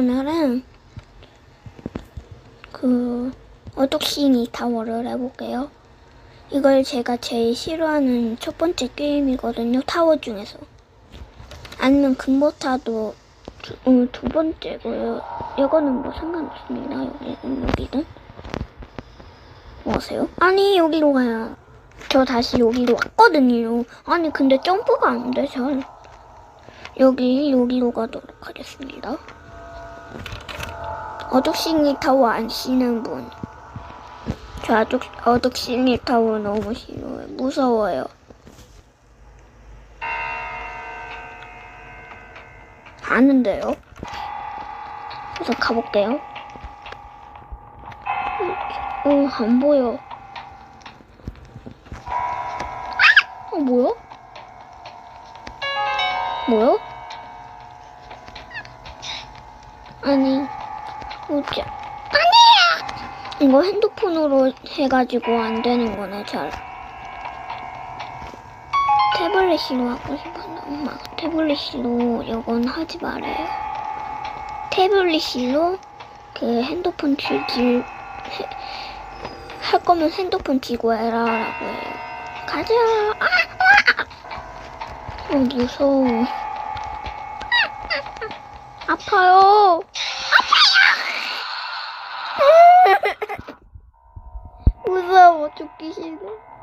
오늘은 그 어둑싱이 타워를 해볼게요. 이걸 제가 제일 싫어하는 첫 번째 게임이거든요. 타워 중에서. 아니면 금보타도 두, 어, 두 번째고요. 이거는 뭐 상관없습니다. 여기든 여기든. 뭐 하세요? 아니 여기로 가요. 저 다시 여기로 왔거든요. 아니 근데 점프가 안 돼, 잘. 여기 여기로 가도록 하겠습니다. 어둑싱이 타워 안 쉬는 분. 저 아둑, 어둑싱이 타워 너무 싫어요. 무서워요. 아는데요? 그래서 가볼게요. 어, 안 보여. 어, 뭐야? 뭐야? 아니, 뭐지? 아니야! 이거 핸드폰으로 해가지고 안 되는 거네, 잘. 태블릿으로 하고 싶은데, 엄마. 태블릿으로 이건 하지 말아요. 태블릿으로 그 핸드폰 쥐기, 할 거면 핸드폰 쥐고 해라, 라고 해요. 가자! 아! 아! 어, 무서워. 아파요. 아파요. 무서워 죽기 싫어.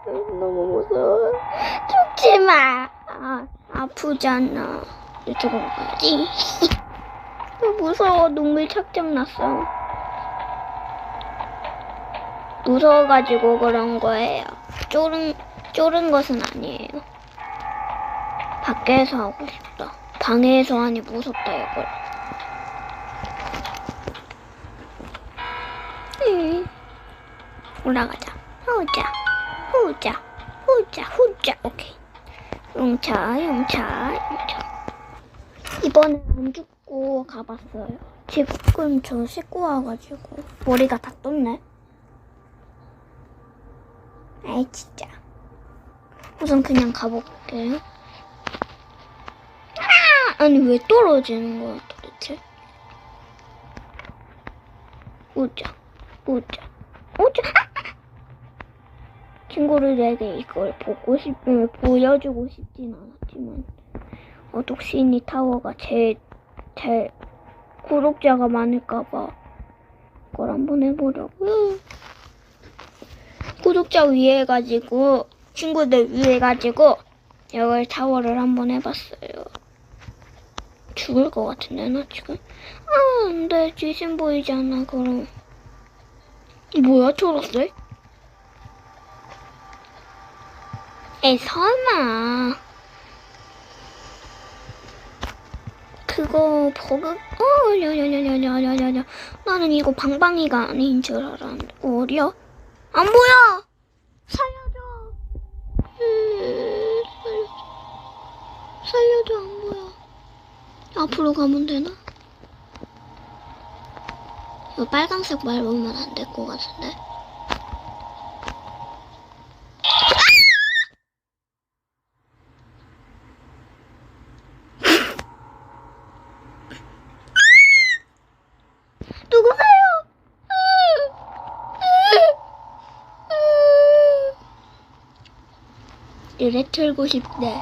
너무 무서워. 죽지 마. 아, 아프잖아. 이쪽으로 가야지. 무서워 눈물 착착 났어. 무서워가지고 그런 거예요. 쫄은 쫄은 것은 아니에요. 밖에서 하고 싶다. 방에서 하니 무섭다 이걸. 음. 올라가자. 후자, 후자, 후자, 후자. 오케이. 용차, 용차, 용차. 이번엔 안 죽고 가봤어요. 지금 저 씻고 와가지고 머리가 다 떴네. 아이 진짜. 우선 그냥 가볼게요. 아! 아니 왜 떨어지는 거야 도대체? 오자, 오자, 오자. 친구들에게 이걸 보고 싶, 음, 보여주고 싶진 않았지만 어둑시니 타워가 제, 제 구독자가 많을까봐 그걸 한번 해보려고요. 구독자 위에 해가지고 친구들 위에 해가지고 이걸 타워를 한번 해봤어요. 죽을 것 같은데 나 지금 아 안 돼 귀신 보이잖아 그럼 뭐야 초록색? 에 설마. 그거 버그 어려려려려려려려 나는 이거 방방이가 아닌 줄 알았는데. 어려 안 보여! 살려줘! 살려줘. 살려줘 안 보여. 앞으로 가면 되나? 이 빨간색 말 보면 안 될 것 같은데? 이래 틀고 싶네.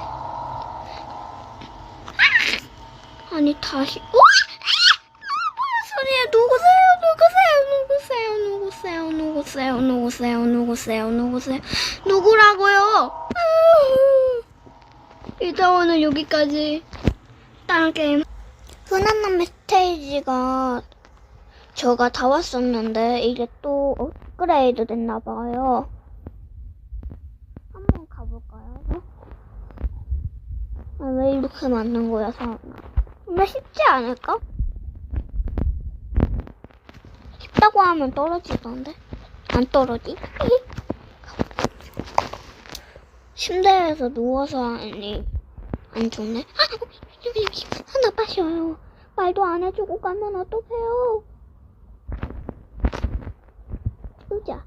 아니 다시. 어? 뭐야 소리야? 누구세요? 누구세요? 누구세요? 누구세요? 누구세요? 누구세요? 누구세요? 누구라고요? 일단 오늘 여기까지. 다른 게임. 흔한 남의 스테이지가 저가 다 왔었는데 이게 또 업그레이드 됐나 봐요. 한번 가볼까요? 아, 왜 이렇게 만든 거야, 사람? 근데 쉽지 않을까? 쉽다고 하면 떨어지던데? 안 떨어지? 침대에서 누워서 하니 안 좋네? 아, 여기, 하나 빠셔요. 말도 안 해주고 가면 어떡해요? 의자.